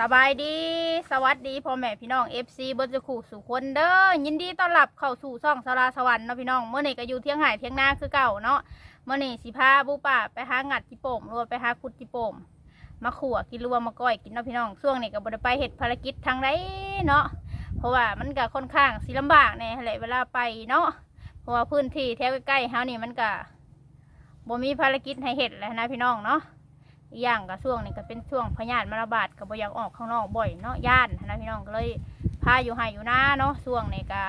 สบายดี สวัสดีพ่อแม่พี่น้อง FC เบิร์จะขู่สู่คนเด้อ ยินดีต้อนรับเข้าสู่ช่องสาราสวรรค์เนาะพี่น้อง เมื่อนี้ก็อยู่เที่ยงหายเที่ยงน้าคือเก่าเนาะ เมื่อนี้สิพาบูป่าไปหางัดจิโป่มหรือว่าไปหาขุดจิโป่มมาขั่วกินรว่ามาก้อยกินเนาะพี่น้อง ช่วงนี้ก็บ่ได้ไปเฮ็ดภารกิจทางใดเนาะ เพราะว่ามันก็ค่อนข้างสิลำบากแน่แหละเวลาไปเนาะ เพราะว่าพื้นที่แถวใกล้ๆเฮานี่มันก็บ่มีภารกิจให้เฮ็ดแล้วนะพี่น้องเนาะ อีกอย่างก็ช่วงนี้ก็เป็นช่วงพยาธิมันระบาดก็บ่อยากออกข้างนอกบ่อยเนาะย่านนะพี่น้องก็เลยพาอยู่ไห้อยู่นาเนาะช่วงนี้ก็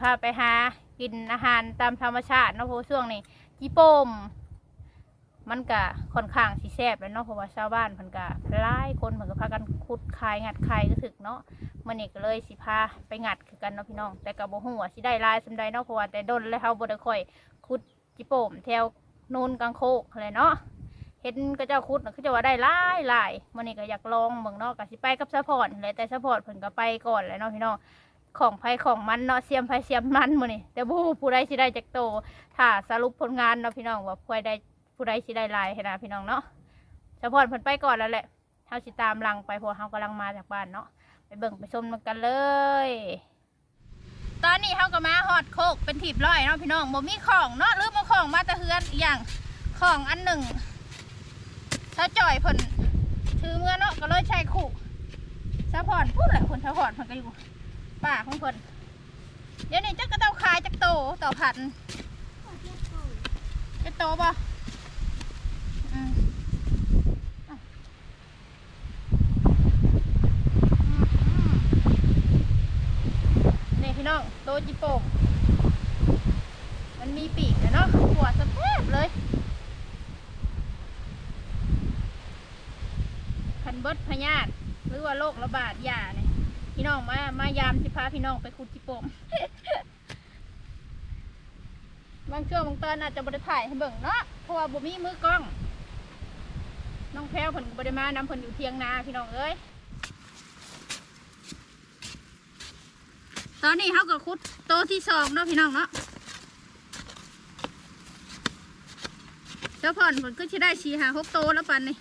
พาไปหากินอาหารตามธรรมชาติเนาะเพราะช่วงนี้จีโปมมันก็ค่อนข้างสิแซบแล้วเนาะเพราะว่าชาวบ้านเพิ่นก็หลายคนเพิ่นก็พากันขุดคายงัดคายก็ถึกเนาะมื้อนี้ก็เลยสิพาไปงัดคือกันเนาะพี่น้อง แต่ก็บ่ฮู้ว่าสิได้หลายส่าใดเนาะเพราะว่าแต่ดนแล้วเฮาบ่ได้ค่อยขุดจิโปมแถวโนนกลางโคกอะไรเนาะ เห็นก็เจ้าคุดน่ะคือจะว่าได้หลายหลายมันนี่ก็อยากลองเมืองเนอกกับสิไปกับซัพพอร์ตเลยแต่ซัพพอร์ตเพิ่นก็ไปก่อนแหล้วเนาะพี่น้องของไผของมันเนาะเสียมไผเสียมมันมื้อนี่แต่ผู้ผู้ใดสิได้จากโตถ้าสรุปผลงานเนาะพี่น้องว่าผู้ใดผู้ใดสิได้หลายให้นะพี่น้องเนาะซัพพอร์ตเพิ่นไปก่อนแล้วแหละเฮาสิตามหลังไปเพราะเฮากำลังมาจากบ้านเนาะไปเบิ่งไปชมกันเลย ตอนนี้เฮาก็มาฮอดโคกเป็นถีบร้อยเนาะพี่น้องบ่มีของเนาะหรือบ่ของมาแต่เฮือนอีกอย่างของอันหนึ่ง ถ้าจ่อยเพิ่นถือเมื่อเนาะก็เลยใช้ขู่สะพอนพูดแหละคนสะพอนเพิ่นก็อยู่ป่าของเพิ่นเดี๋ยวนี้จักก็เต้าขายจักโตต่อพันจะโตป่ะนี่พี่น้องโตจิโป่งมันมีปีกนะเนาะหัวสะแทบเลย คันเบิดพยาธิหรือว่าโรคระบาดยาเนี่ยพี่น้องมามายามสิพาพี่น้องไปขุดจิโปม บางช่วงบางตอนอาจจะบริถ่ายให้เบิ่งเนาะเพราะว่าบ่มีมือกล้อง น้องแพรวเพิ่นก็บริมานำเพิ่นอยู่เทียงนาพี่น้องเอ้ยตอนนี้เขาก็ขุดโตที่สองเนาะพี่น้องเนาะเจ้าพ่อนเพิ่นก็จะได้ชีหาหกโตแล้วปันนี่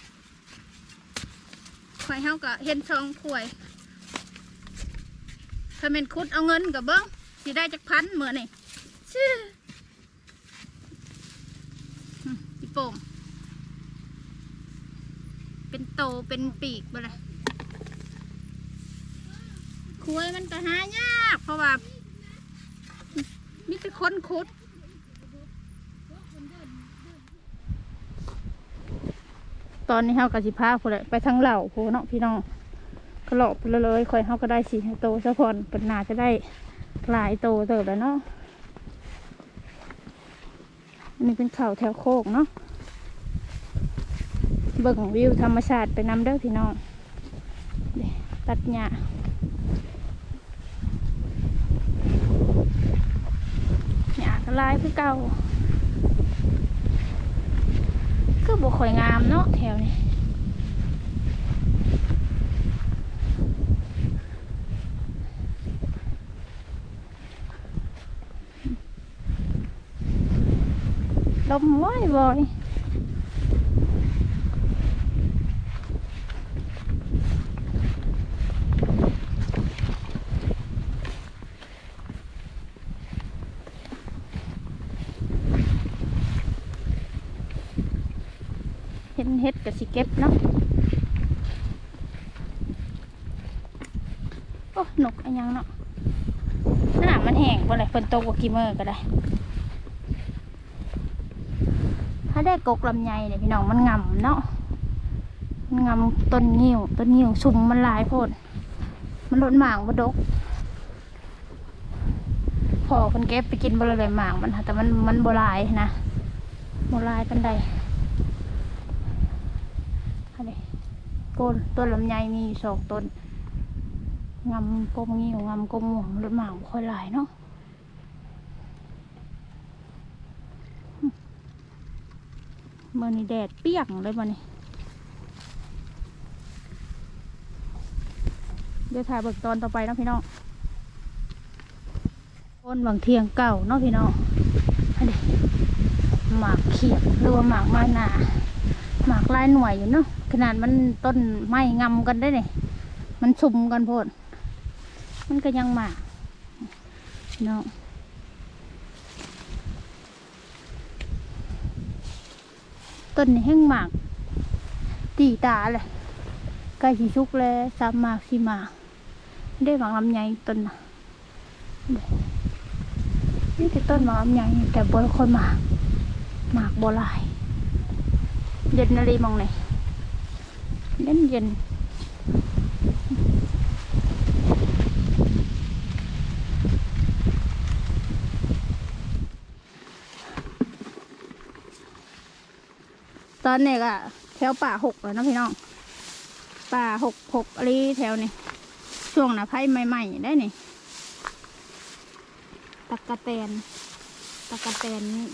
ข่อยเฮาก็เห็นช่องข่วยถ้าเป็นคุดเอาเงินกับเบิ้งสิได้จักพันเหมือนนี่ชื่อจีโป่งเป็นโตเป็นปีกบ่เลยคุยมันก็หายาก เพราะว่ามีแต่คนคุด ตอนนี้เฮากับสิพาพู้นละไปทางเหล่าพู้นเนาะพี่น้องก็หลอกไปเลยคอยเฮาก็ได้สี่โตซะพอนเป็นนาจะได้หลายโตเติบแล้วเนาะอันนี้เป็นเขาแถวโคกเนาะเบิ่งวิวธรรมชาติไปนำเด้อพี่น้องตัดหญ้าหญ้าก็ลายคือเก่า ก็บ่ค่อยงามเนาะแถวนี้ลมว่อยบ่อยเห็นเฮ็ด กับสิเก็บเนาะโอ้นกอันยังเนาะน้ำมันแห้งบ่เลยฝนตกว่ากี่มื้อก็ได้ถ้าได้กกลำไยเนี่ยพี่น้องมันงำเนาะมันงำต้นงิ้วต้นงิ้วสุ่มมันหลายโพดมันลดหมางบดกพอคนเก็บไปกินบริเวณหมางมันค่ะแต่มันมันโบหลายนะโบหลายกันใด อันนี้ต้นต้นลำไยมีสองต้นงำกมงิ้วงำกมม่วงลดหมาค่อยหลายเนาะมื่อนี้แดดเปียกเลยมื่อนี้เดี๋ยวถ่ายเบิกตอนต่อไปนะพี่น้องคนบางเทียงเก่าเนาะพี่น้องอันนี้หมากเขียดหรือว่าหมากมาหนา หมากลายหน่วยอยู่เนาะขนาดมันต้นไม้งำกันได้เนี่ยมันสุ่มกันโพดมันก็ยังหมากเนาะต้นแห้งหมากตีตาเลยใกล้สิชุกแล้วสามหมากสี่หมากได้หมากลำไยต้นน่ะนี่คือต้นหมากลำไยแต่บนคนหมากหมากโบหลาย เย็นนาลีมองไหนเย็นเย็นตอนนี้ก็แถวป่าหกแล้วเนะพี่น้อง ป่าหกหกอะไรแถวนี้ช่วงหนะไพ่ใหม่ๆได้นี่ตะกะแตนตะกะแตนนี่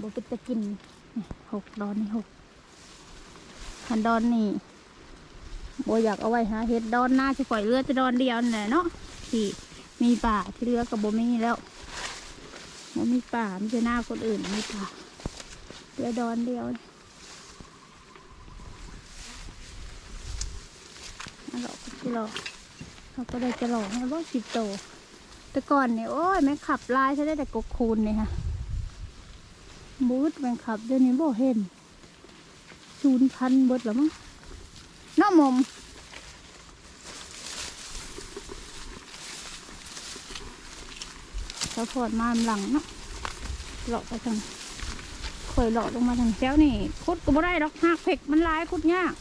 บเป็นตะกิน หกดอนนี่หกคันดอนนี่โบอยากเอาไว้หาเห็ดดอนหน้าจะปล่อยเรือจะดอนเดียวนี่แหละเนาะที่มีป่าที่เรือกับโบไม่มีแล้วโบมีป่าไม่ใช่หน้าคนอื่นมีป่าเรือดอนเดียวนั่นหรอกที่เราเขาก็ได้จะหลอกแล้วว่าสิบโต แต่ก่อนเนี่ยโอ้ยแม่ขับลายใช้ได้แต่กกคูณเนี่ยค่ะ บูธแม่งขับเดี๋ยวนี้บ่เห็นศูนย์พันบดแล้วมั้งน้องมมเขาพอดมาหลังเนาะหลอกไปทางเคยหลอดลงมาทางเช้านี่คุดก็บ่ได้ดอกหักเผ็กมันลายคุดยาก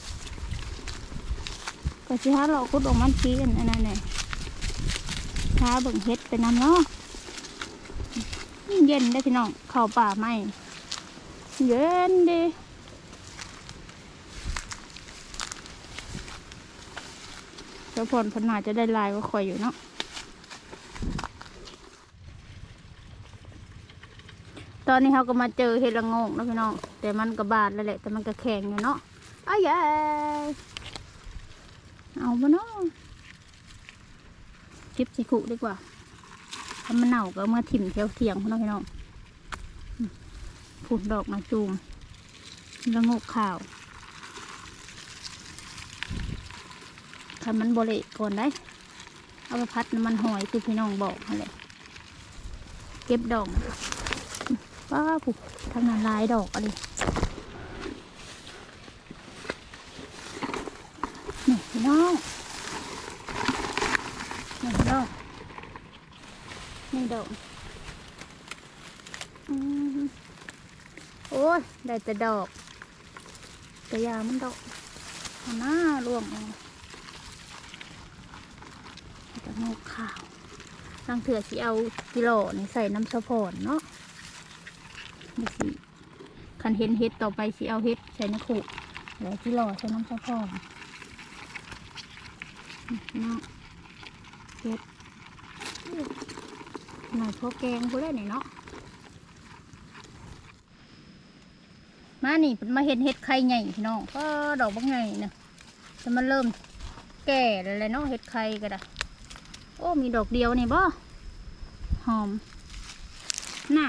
ก็สิหาหลอกคุดออกมันทีกันอันนั้นเนี่ยหาเบิ่งเฮ็ดไปนำเนาะเย็นได้พี่น้องเข้าป่าไหม เย็นดีเจ้าพลพนนาจะได้ลายก็คอยอยู่เนาะตอนนี้เขาก็มาเจอเห็ดละโงงแล้วพี่น้อง แต่มันก็บาดแล้วแหละ แต่มันก็แข็งอยู่เนาะอ้ายยเอามาเนาะเก็บสิขุดีกว่าถ้ามันเน่าก็เอามาถิ่มแถวเทียงพี่น้องพี่น้อง ผุดดอกมาจูมละงกข่าวถ้ามันบริก่อนได้ เอาไปพัดมันหอยคือพี่น้องบอกนั่นแหละเก็บดอกว้าวทางนั้นลายดอกอะไรนี่พี่น้องนี่พี่น้องนี่ดอกอืมโอ้ย ได้แต่ดอกกระยามันดอกหน้าร่วงออกจะงอกขาวลังเถื่อสิเอากิโลนี่ใส่น้ำสะพอนเนาะนี่สิคันเห็นเห็ดต่อไปสิเอาเห็ดใส่น้ำขุแล้วที่รอใส่น้ำซะพอนเนาะเห็ดหน่อยพอแกงกูได้หน่อยเนาะ มานี่เพิ่นมาเห็นเห็ดไข่ใหญ่พี่น้องก็ดอกบางไงเนี่ยแต่มันเริ่มแก่แล้วแหละเนาะเห็ดไข่ก็ได้โอ้มีดอกเดียวนี่บ่หอมน่า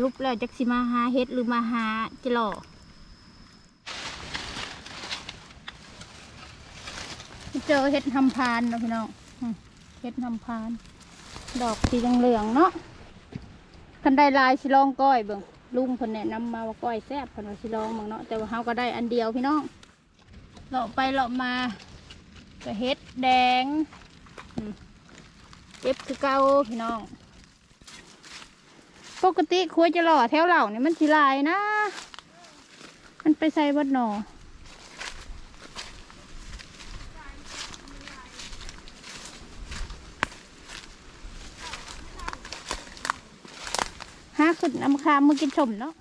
รูปแล้วจักสิมาหาเฮ็ดหรือมาหาจิหล่อเจอเฮ็ดทำพานเนาะพี่น้องเฮ็ดทำพาน ดอกสีเหลืองเนาะคันได้ลายสิลองก้อยเบิ่ง ลุงคนแนะนำมาว่าก้อยแซ่บเพิ่นว่าสิลองเบิ่งเนาะแต่ว่าเฮาก็ได้อันเดียวพี่น้องเลาะไปเลาะมาก็เฮ็ดแดงเก็บคือเก่าพี่น้อง ปกติควรจะหล่อแถวเหล่านี่มันสิลายนะ มันไปใส่วัดหนอ ขึ้นน้ำคามมือกินชมเนาะ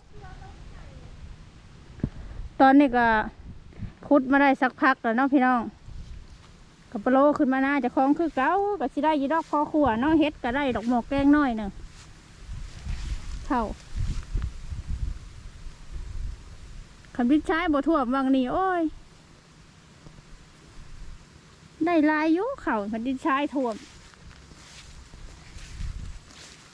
ตอนนี้ก็คุดมาได้สักพักแล้วเนาะพี่น้องกับปลาโลขึ้นมาหน้าจะคล้องคือเก้าก็สิได้ยีดอกพอขัวเนาะเฮ็ดก็ได้ดอกหมอกแกงน้อยหนึ่งเข้าขันพิชใช้บ่ท่วมบางนี่โอ้ย ได้ลายยุเข่าขันพิชใช้ท่วม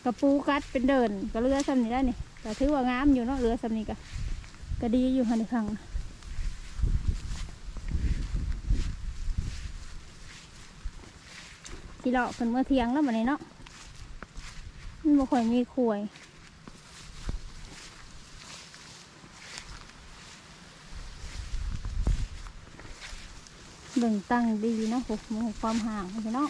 กระปูกัดเป็นเดินก็เรือสำนีได้นี่ต่ถือว่างามอยู่เนาะเรือสำนีก็ก็ดีอยู่หันฟังที่เลาะเป็นเมื่อเทียงแล้วเหมือนเนาะมันบ่ค่อยมีคุยเบิ่งตั้งดีนาะโอ้โหความห่างเนาะ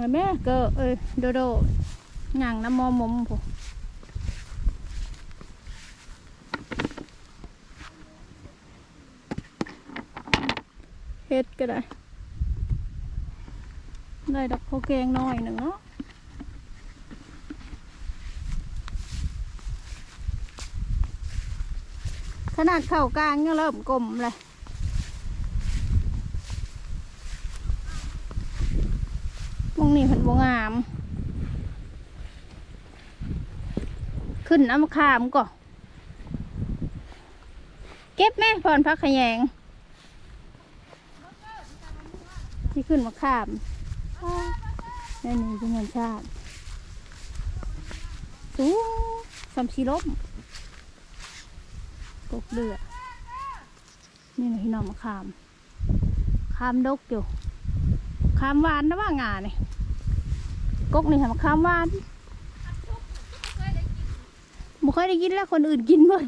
เลยแม่เกอเอ้ยโดโดย่างน้ำมอมมผมเฮ็ดก็ได้ ได้ดอก ขนาดเข่ากลางยังเริ่มกลมเลยมองนี่เพิ่นบงาม ขึ้นน้ำมะขามก่อนเก็บแม่พรพักขยงที่ขึ้นมะขามได้หนึ่เป็นเงินชาติสูงสามชีลม กกเดือนี่นะพี่น้องมะขาม ขามดกอยู่ ขามหวานนะว่างาเนี่ยกกนี่ค่ะมะขามหวานบ่ค่อยได้กินแล้วคนอื่นกินหมด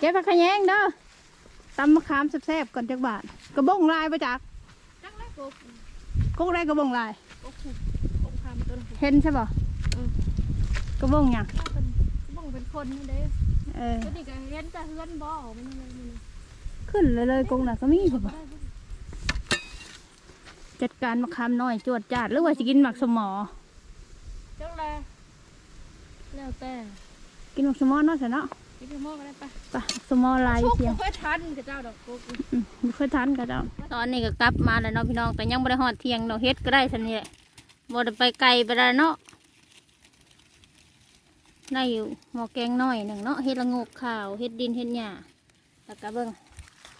เจ๊ผักขะแยงเด้อตำมะขามแซ่บๆก่อนจักบาทกระบงลายไปจักจักแรกกบกกได้กระบงลายกบผูกกบคำตัวนึงเห็นใช่ป่ะอืมกระบงหยังถ้าเป็นบ้องเป็นคนนี่เด้เออตัวนี้ก็เห็นแต่เฮือนบ่อมันเลยมันเลยขึ้นเลยเลยกงน่ะก็มีใช่ปะได้บ่จัดการมะขามน้อยจวดจาดหรือว่าจะกินหมักสมอ จักแรกแล้วแต่กินหมักสมอเนาะสิเนาะพี่พี่โมก็ได้ปะไปสมอลายชุกเสียงบ่ค่อยทันกับเจ้าดอกกบอืมบ่เคยทันก็เจ้าตอนนี้ก็กลับมาแล้วเนาะพี่น้องแต่ยังบ่ได้ฮอดเที่ยงเนาะเฮ็ดก็ได้สันนี่แหละบ่ได้ไปไกลไปแล้วเนาะ ได้อยู่หม้อแกงน้อยหนึ่งเนาะเฮ็ดละงกขาวเฮ็ดดินเฮ็ดหญ้าแล้วก็เบิ่ง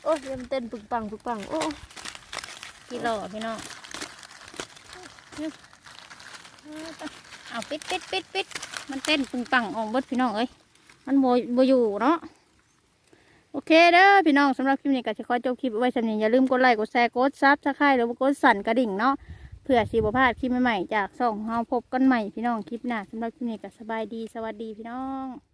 โอ้ยมันเต้นปึกปังปึกปังโอ้พี่หล่อพี่น้องเอาปิดปิดปิดปิดมันเต้นปึงปังออกเบิดพี่น้องเอ้ยมันโบโบอยู่เนาะโอเคเด้อพี่น้องสำหรับคลิปนี้ก็จะขอจบคลิปไว้สำนี้อย่าลืมกดไลค์กดแชร์กดซับสไครต์หรือว่ากดสั่นกระดิ่งเนาะ เพื่อสีบพลาดคลิปใหม่ๆจากส่องเฮาพบกันใหม่พี่น้องคลิปหน้าสำหรับคลิปนี้ก็สบายดีสวัสดีพี่น้อง